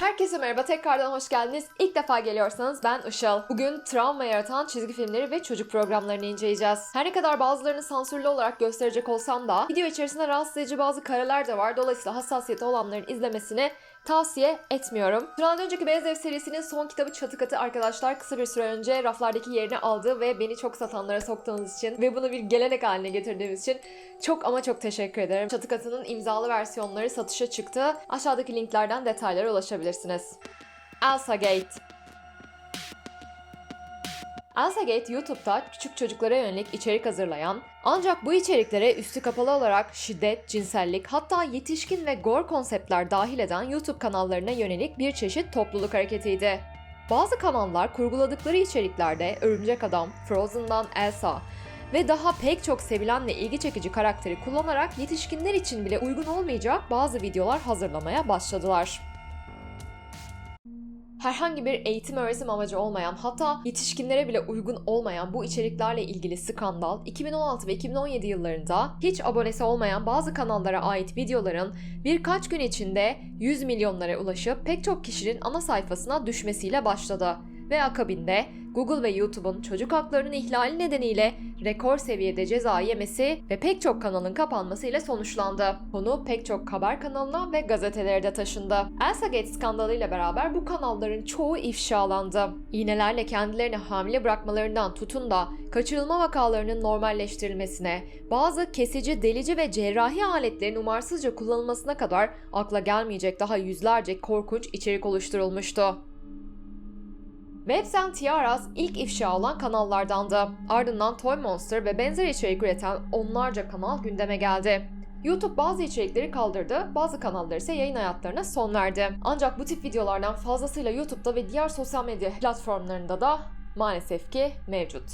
Herkese merhaba, tekrardan hoş geldiniz. İlk defa geliyorsanız ben Işıl. Bugün travma yaratan çizgi filmleri ve çocuk programlarını inceleyeceğiz. Her ne kadar bazılarını sansürlü olarak gösterecek olsam da video içerisinde rahatsız edici bazı kareler de var. Dolayısıyla hassasiyeti olanların izlemesini tavsiye etmiyorum. Turan'dan önceki Beyaz Ev serisinin son kitabı Çatı Katı arkadaşlar kısa bir süre önce raflardaki yerini aldı ve beni çok satanlara soktuğunuz için ve bunu bir gelenek haline getirdiğimiz için çok ama çok teşekkür ederim. Çatı Katı'nın imzalı versiyonları satışa çıktı. Aşağıdaki linklerden detaylara ulaşabilirsiniz. Elsa Gate Elsa Gate YouTube'da küçük çocuklara yönelik içerik hazırlayan, ancak bu içeriklere üstü kapalı olarak şiddet, cinsellik hatta yetişkin ve gore konseptler dahil eden YouTube kanallarına yönelik bir çeşit topluluk hareketiydi. Bazı kanallar kurguladıkları içeriklerde Örümcek Adam, Frozen'dan Elsa ve daha pek çok sevilen ve ilgi çekici karakteri kullanarak yetişkinler için bile uygun olmayacak bazı videolar hazırlamaya başladılar herhangi bir eğitim öğretim amacı olmayan hatta yetişkinlere bile uygun olmayan bu içeriklerle ilgili skandal 2016 ve 2017 yıllarında hiç abonesi olmayan bazı kanallara ait videoların birkaç gün içinde 100 milyonlara ulaşıp pek çok kişinin ana sayfasına düşmesiyle başladı. Ve akabinde Google ve YouTube'un çocuk haklarının ihlali nedeniyle rekor seviyede ceza yemesi ve pek çok kanalın kapanması ile sonuçlandı. Konu pek çok haber kanalına ve gazetelere de taşındı. Elsagate skandalıyla beraber bu kanalların çoğu ifşalandı. İğnelerle kendilerini hamile bırakmalarından tutun da kaçırılma vakalarının normalleştirilmesine, bazı kesici, delici ve cerrahi aletlerin umarsızca kullanılmasına kadar akla gelmeyecek daha yüzlerce korkunç içerik oluşturulmuştu. Webs Tiaras ilk ifşa olan kanallardandı. Ardından Toy Monster ve benzer içerik üreten onlarca kanal gündeme geldi. YouTube bazı içerikleri kaldırdı, bazı kanallar ise yayın hayatlarına son verdi. Ancak bu tip videolardan fazlasıyla YouTube'da ve diğer sosyal medya platformlarında da maalesef ki mevcut.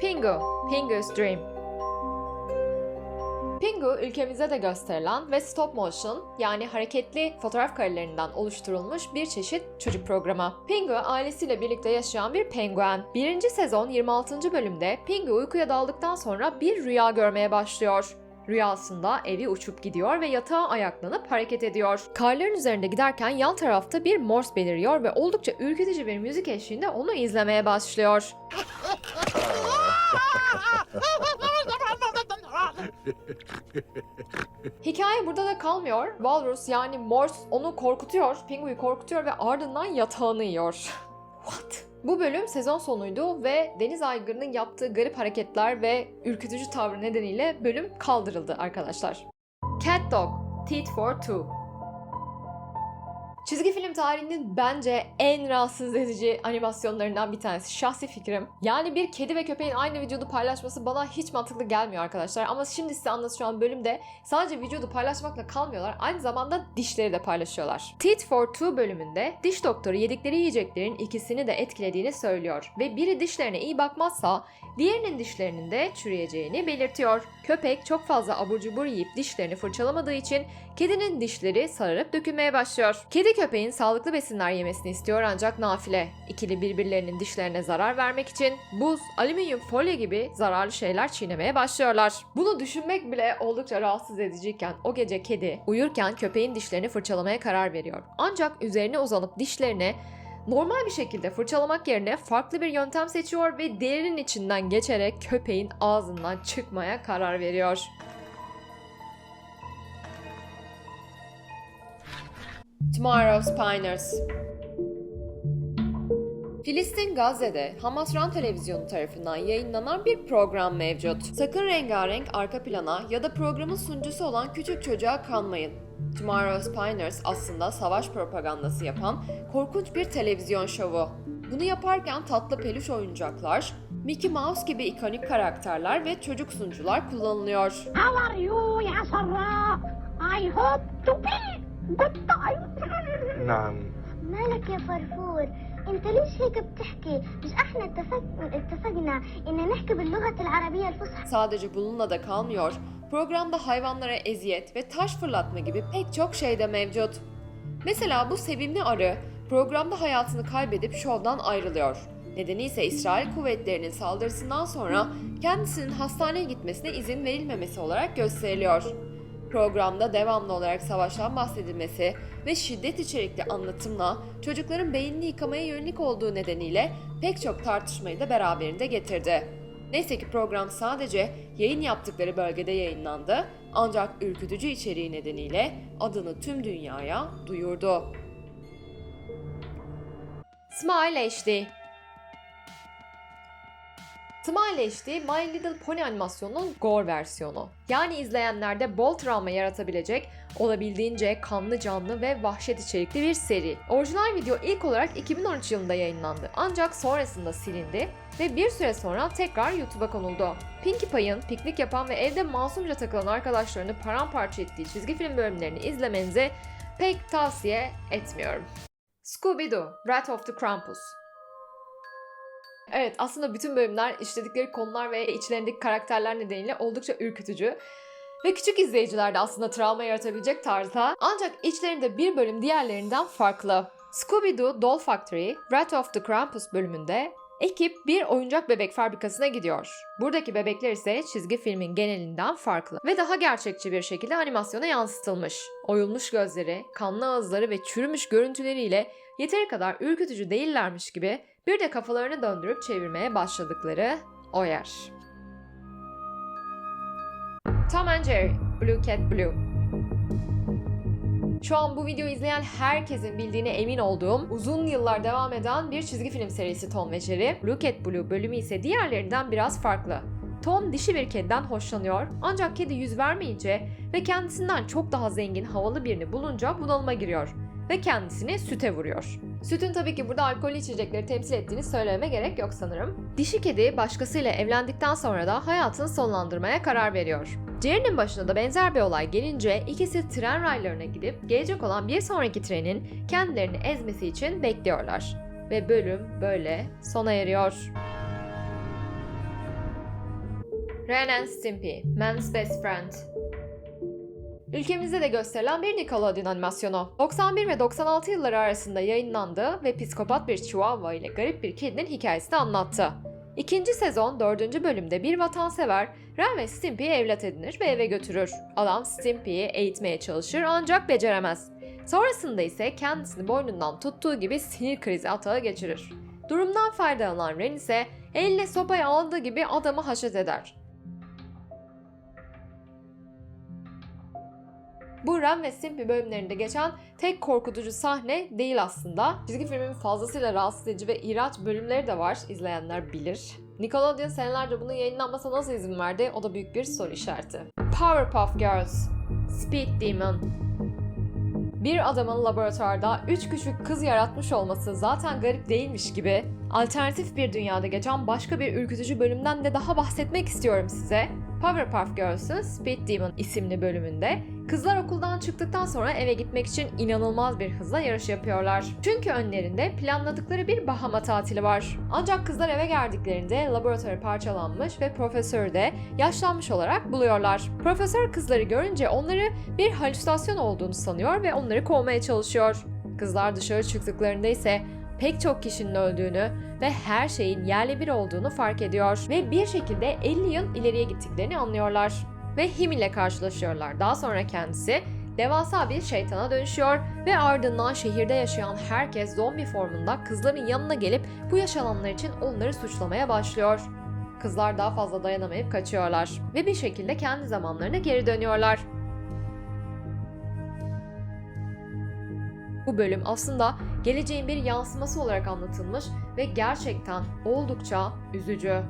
Pingu, Pingu's Dream Pingu ülkemizde de gösterilen ve stop motion yani hareketli fotoğraf karelerinden oluşturulmuş bir çeşit çocuk programı. Pingu ailesiyle birlikte yaşayan bir penguen. Birinci sezon 26. bölümde Pingu uykuya daldıktan sonra bir rüya görmeye başlıyor. Rüyasında evi uçup gidiyor ve yatağa ayaklanıp hareket ediyor. Karların üzerinde giderken yan tarafta bir morse beliriyor ve oldukça ürkütücü bir müzik eşliğinde onu izlemeye başlıyor. Hikaye burada da kalmıyor. Walrus yani Morse onu korkutuyor, Pingu'yu korkutuyor ve ardından yatağını yiyor. What? Bu bölüm sezon sonuydu ve Deniz Aygır'ın yaptığı garip hareketler ve ürkütücü tavrı nedeniyle bölüm kaldırıldı arkadaşlar. Cat Dog, Teeth for Two Çizgi film tarihinin bence en rahatsız edici animasyonlarından bir tanesi. Şahsi fikrim. Yani bir kedi ve köpeğin aynı vücudu paylaşması bana hiç mantıklı gelmiyor arkadaşlar. Ama şimdi size anlatacağım bölümde sadece vücudu paylaşmakla kalmıyorlar. Aynı zamanda dişleri de paylaşıyorlar. Teeth for Two bölümünde diş doktoru yedikleri yiyeceklerin ikisini de etkilediğini söylüyor. Ve biri dişlerine iyi bakmazsa diğerinin dişlerinin de çürüyeceğini belirtiyor. Köpek çok fazla abur cubur yiyip dişlerini fırçalamadığı için kedinin dişleri sararıp dökülmeye başlıyor. Kedi köpeğin sağlıklı besinler yemesini istiyor ancak nafile. İkili birbirlerinin dişlerine zarar vermek için buz, alüminyum folyo gibi zararlı şeyler çiğnemeye başlıyorlar. Bunu düşünmek bile oldukça rahatsız ediciyken o gece kedi uyurken köpeğin dişlerini fırçalamaya karar veriyor. Ancak üzerine uzanıp dişlerini normal bir şekilde fırçalamak yerine farklı bir yöntem seçiyor ve derinin içinden geçerek köpeğin ağzından çıkmaya karar veriyor. Tomorrow's Pioneers Filistin Gazze'de Hamasran televizyonu tarafından yayınlanan bir program mevcut. Sakın rengarenk arka plana ya da programın sunucusu olan küçük çocuğa kanmayın. Tomorrow's Pioneers aslında savaş propagandası yapan korkunç bir televizyon şovu. Bunu yaparken tatlı peluş oyuncaklar, Mickey Mouse gibi ikonik karakterler ve çocuk sunucular kullanılıyor. How are you Yasara? I hope to be good time. نعم مالك يا فرفور انت ليش هيك بتحكي مش احنا اتفق... اتفقنا ان نحكي باللغة العربية الفصحى Sadece bununla da kalmıyor. Programda hayvanlara eziyet ve taş fırlatma gibi pek çok şey de mevcut. Mesela bu sevimli arı programda hayatını kaybedip şovdan ayrılıyor. Nedeni ise İsrail kuvvetlerinin saldırısından sonra kendisinin hastaneye gitmesine izin verilmemesi olarak gösteriliyor. Programda devamlı olarak savaştan bahsedilmesi ve şiddet içerikli anlatımla çocukların beynini yıkamaya yönelik olduğu nedeniyle pek çok tartışmayı da beraberinde getirdi. Neyse ki program sadece yayın yaptıkları bölgede yayınlandı ancak ürkütücü içeriği nedeniyle adını tüm dünyaya duyurdu. Smile HD HD, My Little Pony animasyonunun gore versiyonu. Yani izleyenlerde bol travma yaratabilecek, olabildiğince kanlı canlı ve vahşet içerikli bir seri. Orijinal video ilk olarak 2013 yılında yayınlandı ancak sonrasında silindi ve bir süre sonra tekrar YouTube'a konuldu. Pinkie Pie'ın piknik yapan ve evde masumca takılan arkadaşlarını paramparça ettiği çizgi film bölümlerini izlemenizi pek tavsiye etmiyorum. Scooby-Doo, Rat of the Krampus Evet aslında bütün bölümler işledikleri konular ve içlerindeki karakterler nedeniyle oldukça ürkütücü. Ve küçük izleyiciler de aslında travma yaratabilecek tarzda. Ancak içlerinde bir bölüm diğerlerinden farklı. Scooby-Doo Doll Factory, Rat of the Krampus bölümünde ekip bir oyuncak bebek fabrikasına gidiyor. Buradaki bebekler ise çizgi filmin genelinden farklı ve daha gerçekçi bir şekilde animasyona yansıtılmış. Oyulmuş gözleri, kanlı ağızları ve çürümüş görüntüleriyle yeteri kadar ürkütücü değillermiş gibi bir de kafalarını döndürüp çevirmeye başladıkları o yer. Tom and Jerry, Blue Cat Blue. Şu an bu videoyu izleyen herkesin bildiğine emin olduğum uzun yıllar devam eden bir çizgi film serisi Tom ve Jerry. Blue Cat Blue bölümü ise diğerlerinden biraz farklı. Tom dişi bir kediden hoşlanıyor ancak kedi yüz vermeyince ve kendisinden çok daha zengin havalı birini bulunca bunalıma giriyor ve kendisini süte vuruyor. Sütün tabii ki burada alkollü içecekleri temsil ettiğini söylememe gerek yok sanırım. Dişi kedi başkasıyla evlendikten sonra da hayatını sonlandırmaya karar veriyor. Jerry'nin başına da benzer bir olay gelince ikisi tren raylarına gidip gelecek olan bir sonraki trenin kendilerini ezmesi için bekliyorlar. Ve bölüm böyle sona eriyor. Ren and Stimpy, Man's Best Friend Ülkemizde de gösterilen bir Nickelodeon animasyonu. 91 ve 96 yılları arasında yayınlandı ve psikopat bir chihuahua ile garip bir kedinin hikayesini anlattı. İkinci sezon dördüncü bölümde bir vatansever Ren ve Stimpy'yi evlat edinir ve eve götürür. Adam Stimpy'yi eğitmeye çalışır ancak beceremez. Sonrasında ise kendisini boynundan tuttuğu gibi sinir krizi atağı geçirir. Durumdan faydalanan Ren ise eline sopayı aldığı gibi adamı haşet eder. Bu Ren ve Stimpy bölümlerinde geçen tek korkutucu sahne değil aslında. Çizgi filmin fazlasıyla rahatsız edici ve iğrenç bölümleri de var. İzleyenler bilir. Nickelodeon senelerce bunun yayınlanmasına nasıl izin verdi? O da büyük bir soru işareti. Powerpuff Girls Speed Demon bir adamın laboratuvarda üç küçük kız yaratmış olması zaten garip değilmiş gibi alternatif bir dünyada geçen başka bir ürkütücü bölümden de daha bahsetmek istiyorum size. Powerpuff Girls'ın Speed Demon isimli bölümünde kızlar okuldan çıktıktan sonra eve gitmek için inanılmaz bir hızla yarış yapıyorlar. Çünkü önlerinde planladıkları bir Bahama tatili var. Ancak kızlar eve geldiklerinde laboratuvarı parçalanmış ve profesörü de yaşlanmış olarak buluyorlar. Profesör kızları görünce onları bir halüsinasyon olduğunu sanıyor ve onları kovmaya çalışıyor. Kızlar dışarı çıktıklarında ise pek çok kişinin öldüğünü ve her şeyin yerli bir olduğunu fark ediyor ve bir şekilde 50 yıl ileriye gittiklerini anlıyorlar. Ve Him ile karşılaşıyorlar. Daha sonra kendisi devasa bir şeytana dönüşüyor ve ardından şehirde yaşayan herkes zombi formunda kızların yanına gelip bu yaşananlar için onları suçlamaya başlıyor. Kızlar daha fazla dayanamayıp kaçıyorlar ve bir şekilde kendi zamanlarına geri dönüyorlar. Bu bölüm aslında geleceğin bir yansıması olarak anlatılmış ve gerçekten oldukça üzücü.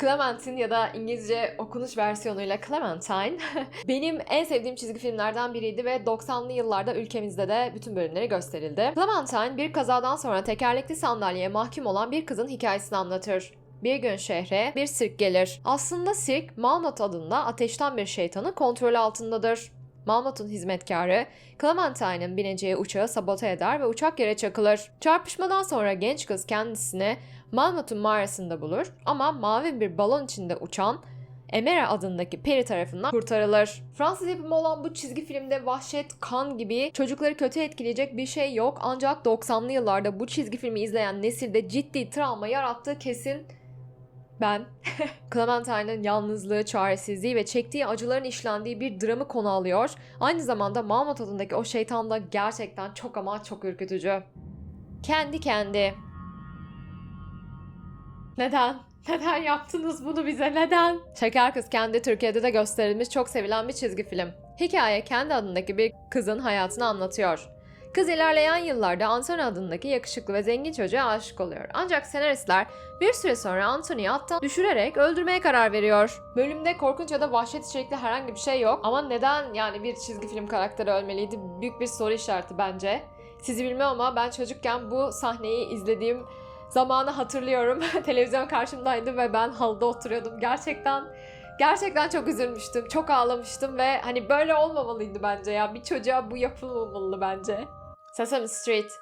Clementine ya da İngilizce okunuş versiyonuyla Clementine benim en sevdiğim çizgi filmlerden biriydi ve 90'lı yıllarda ülkemizde de bütün bölümleri gösterildi. Clementine bir kazadan sonra tekerlekli sandalyeye mahkum olan bir kızın hikayesini anlatır. Bir gün şehre bir sirk gelir. Aslında sirk Malmut adında ateşten bir şeytanın kontrolü altındadır. Malmut'un hizmetkarı Clementine'ın bineceği uçağı sabote eder ve uçak yere çakılır. Çarpışmadan sonra genç kız kendisini Malmut'un mağarasında bulur ama mavi bir balon içinde uçan Emera adındaki peri tarafından kurtarılır. Fransız yapımı olan bu çizgi filmde vahşet, kan gibi çocukları kötü etkileyecek bir şey yok. Ancak 90'lı yıllarda bu çizgi filmi izleyen nesilde ciddi travma yarattığı kesin ben. Clementine'ın yalnızlığı, çaresizliği ve çektiği acıların işlendiği bir dramı konu alıyor. Aynı zamanda Mahmut adındaki o şeytan da gerçekten çok ama çok ürkütücü. Kendi kendi. Neden? Neden yaptınız bunu bize? Neden? Şeker Kız kendi Türkiye'de de gösterilmiş çok sevilen bir çizgi film. Hikaye kendi adındaki bir kızın hayatını anlatıyor. Kız ilerleyen yıllarda Anthony adındaki yakışıklı ve zengin çocuğa aşık oluyor. Ancak senaristler bir süre sonra Anthony'yi attan düşürerek öldürmeye karar veriyor. Bölümde korkunç ya da vahşet içerikli herhangi bir şey yok. Ama neden yani bir çizgi film karakteri ölmeliydi? Büyük bir soru işareti bence. Sizi bilmiyorum ama ben çocukken bu sahneyi izlediğim zamanı hatırlıyorum. Televizyon karşımdaydı ve ben halıda oturuyordum. Gerçekten gerçekten çok üzülmüştüm. Çok ağlamıştım ve hani böyle olmamalıydı bence ya. Bir çocuğa bu yapılmamalı bence. Sesame Street.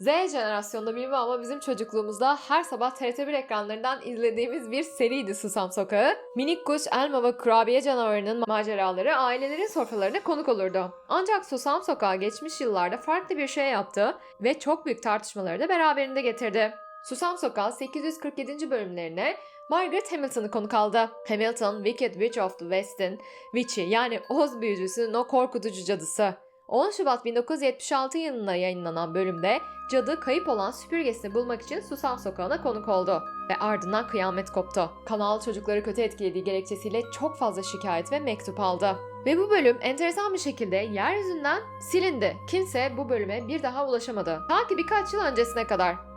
Z jenerasyonda bilmem ama bizim çocukluğumuzda her sabah TRT1 ekranlarından izlediğimiz bir seriydi Susam Sokağı. Minik kuş, elma ve kurabiye canavarının maceraları ailelerin sofralarına konuk olurdu. Ancak Susam Sokağı geçmiş yıllarda farklı bir şey yaptı ve çok büyük tartışmaları da beraberinde getirdi. Susam Sokağı 847. bölümlerine Margaret Hamilton'ı konuk aldı. Hamilton, Wicked Witch of the West'in Witch'i yani Oz büyücüsünün o korkutucu cadısı. 10 Şubat 1976 yılında yayınlanan bölümde cadı kayıp olan süpürgesini bulmak için Susam Sokağı'na konuk oldu. Ve ardından kıyamet koptu. Kanal çocukları kötü etkilediği gerekçesiyle çok fazla şikayet ve mektup aldı. Ve bu bölüm enteresan bir şekilde yeryüzünden silindi. Kimse bu bölüme bir daha ulaşamadı. Ta ki birkaç yıl öncesine kadar.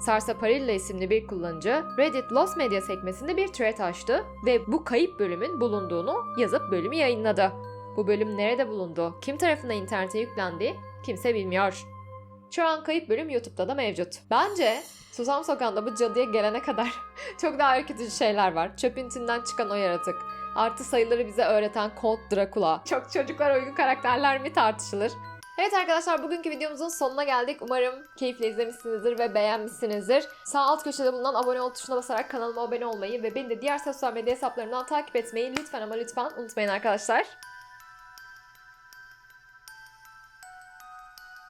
Sarsaparilla isimli bir kullanıcı Reddit Lost Media sekmesinde bir thread açtı ve bu kayıp bölümün bulunduğunu yazıp bölümü yayınladı. Bu bölüm nerede bulundu, kim tarafından internete yüklendi kimse bilmiyor. Şu an kayıp bölüm YouTube'da da mevcut. Bence Susam Sokağı'nda bu cadıya gelene kadar çok daha ürkütücü şeyler var. Çöpüntünden çıkan o yaratık. Artı sayıları bize öğreten Count Dracula. Çok çocuklar uygun karakterler mi tartışılır. Evet arkadaşlar bugünkü videomuzun sonuna geldik. Umarım keyifle izlemişsinizdir ve beğenmişsinizdir. Sağ alt köşede bulunan abone ol tuşuna basarak kanalıma abone olmayı ve beni de diğer sosyal medya hesaplarımdan takip etmeyi lütfen ama lütfen unutmayın arkadaşlar.